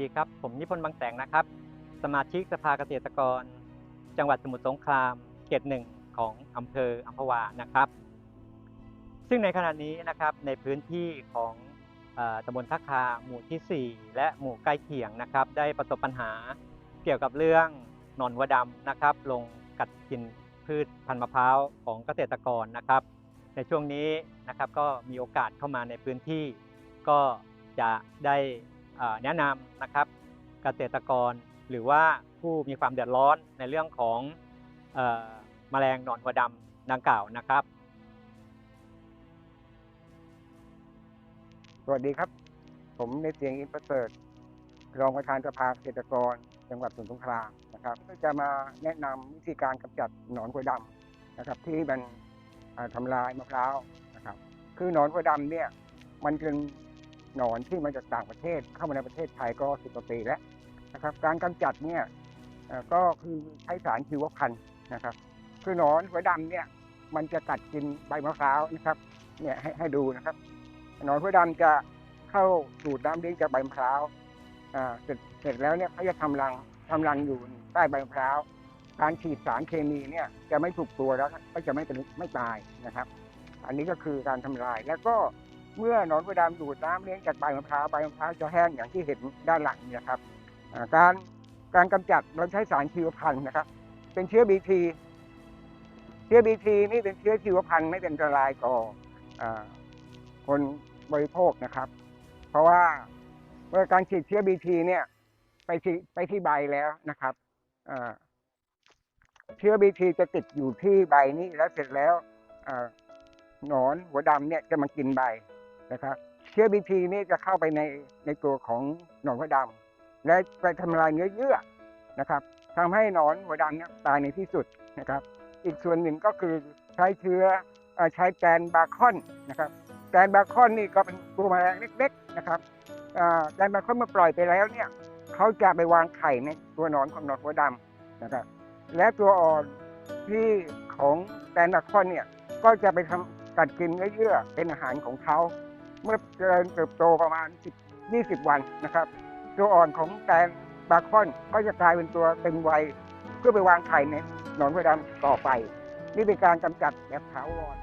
ดีครับ ผมนิพนธ์บางแสงนะครับ สมาชิกสภาเกษตรกร จังหวัดสมุทรสงครามเขตหนึ่งของอำเภออัมพวานะครับ ซึ่งในขณะนี้นะครับในพื้นที่ของอตำบลทักคาหมู่ทีสี่ 4 และหมู่ใกล้เคียงนะครับ ได้ประสบปัญหาเกี่ยวกับเรื่องนอนวัวดำนะครับ ลงกัดกินพืชพันธุ์มะพร้าวของเกษตรกรนะครับ ในช่วงนี้นะครับก็มีโอกาสเข้ามาในพื้นที่ ก็จะได้ แนะนำนะครับเกษตรกรหรือว่าผู้มีความเดือดร้อนในเรื่องของอ่อแมลงหนอนหัวดำดังกล่าวนะครับ สวัสดีครับ ผมในเสียงอินประเสริฐรองประธานสภาเกษตรกร จังหวัดสมุทรสงครามนะครับก็จะมาแนะนำวิธีการกำจัดหนอนกล้วดำนะครับ ที่มันอ่าทำลายมะพร้าวนะครับ คือหนอนกล้วดำเนี่ยมันเป็น หนอนที่มาจากต่างประเทศเข้ามาในประเทศไทยก็สิบกว่าปีแล้วนะครับ การกำจัดเนี่ยก็คือใช้สารชีวพันธุ์นะครับ คือหนอนกล้วดำเนี่ยมันจะกัดกินใบมะพร้าวนะครับเนี่ยให้ให้ดูนะครับ หนอนกล้วดำจะเข้าสูดน้ำเลี้ยงจากใบมะพร้าวอ่าเสร็จเสร็จแล้วเนี่ยเขาจะทำรังทำรังอยู่ใต้ใบมะพร้าวการฉีดสารเคมีเนี่ยจะไม่ถูกตัวแล้วก็จะไม่เป็นไม่ตายนะครับ อันนี้ก็คือการทำลายแล้วก็ เมื่อหนอนกล้วยดำดูดน้ำเลี้ยงจากใบมะพร้าวใบมะพร้าวจะแห้งอย่างที่เห็นด้านหลังนี่นะครับการการกำจัดเราใช้สารชีวพันธุ์นะครับ เป็นเชื้อบีทีเชื้อบีทีนี่เป็นเชื้อชีวพันธุ์ไม่เป็นอันตรายต่อคนบริโภคนะครับ เพราะว่าเมื่อการฉีดเชื้อบีทีเนี่ยไปที่ไปที่ใบแล้วนะครับเชื้อบีทีจะติดอยู่ที่ใบนี้แล้วเสร็จแล้วหนอนหัวดำเนี่ยจะมากินใบ นะครับ เชื้อบีทีนี่จะเข้าไปในในตัวของหนอนหัวดำและไปทำลายเนื้อเยื่อนะครับทำให้หนอนหัวดำเนี่ยตายในที่สุดนะครับ อีกส่วนหนึ่งก็คือใช้เชื้อใช้แกนบาคอนนะครับแกนบาคอนนี่ก็เป็นตัวแมลงเล็กๆนะครับแกนบาคอนเมื่อปล่อยไปแล้วเนี่ยเขาจะไปวางไข่ในตัวหนอนของหนอนหัวดำนะครับ และตัวอ่อนที่ของแกนบาคอนเนี่ยก็จะไปทำกัดกินเนื้อเยื่อเป็นอาหารของเขา เมื่อเจริญเติบโตประมาณ 10 20 วันนะครับ ตัวอ่อนของแตนบาคอนก็จะกลายเป็นตัวเต็มวัยเพื่อไปวางไข่ในหนอนหัวดำต่อไป นี่เป็นการกำจัดแบบถาวร